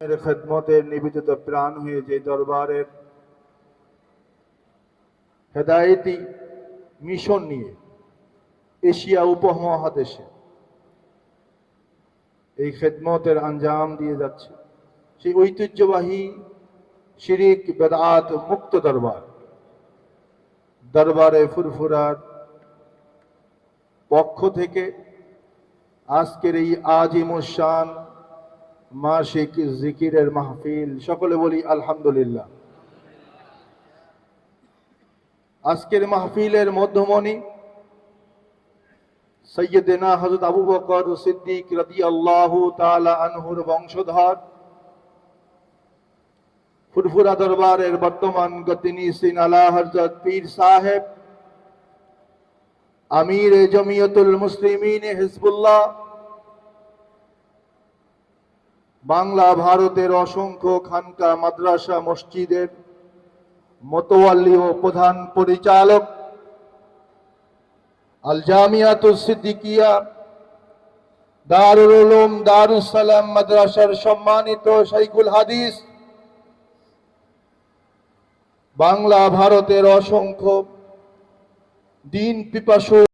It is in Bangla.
এর খেদমতের নিবেদিত প্রাণ হয়ে যে দরবারের হেদায়েতি মিশন নিয়ে এশিয়া উপমহাদেশে এই খেদমতের আঞ্জাম দিয়ে যাচ্ছে। সেই ঐতিহ্যবাহী শিরিক, বেদাত, মুক্ত দরবার। দরবারে ফুরফুরার পক্ষ থেকে আজকের এই আজিমুসান মাসিক জিকিরের মাহফিল, সকলে বলি আলহামদুলিল্লাহ। আজকের মাহফিলের মধ্যমণি সৈয়দেনা হজরত আবু বকর সিদ্দিক রদি আল্লাহ তালা আনহুর বংশধর, ফুরফুরা দরবারের বর্তমান গতিনি সিন আলা হজরত পীর সাহেব, আমির জমিয়তুল মুসলিমিন হিজবুল্লাহ বাংলা, ভারতের অসংখ্য খানকা মাদ্রাসা মসজিদের মোতোয়াল্লি ও প্রধান পরিচালক আল জামিয়াতুল সিদ্দিকিয়া, দারুল উলুম দারুস সালাম মাদ্রাসার সম্মানিত শাইখুল হাদিস, বাংলা, ভারতের অসংখ্য দিন পিপাসু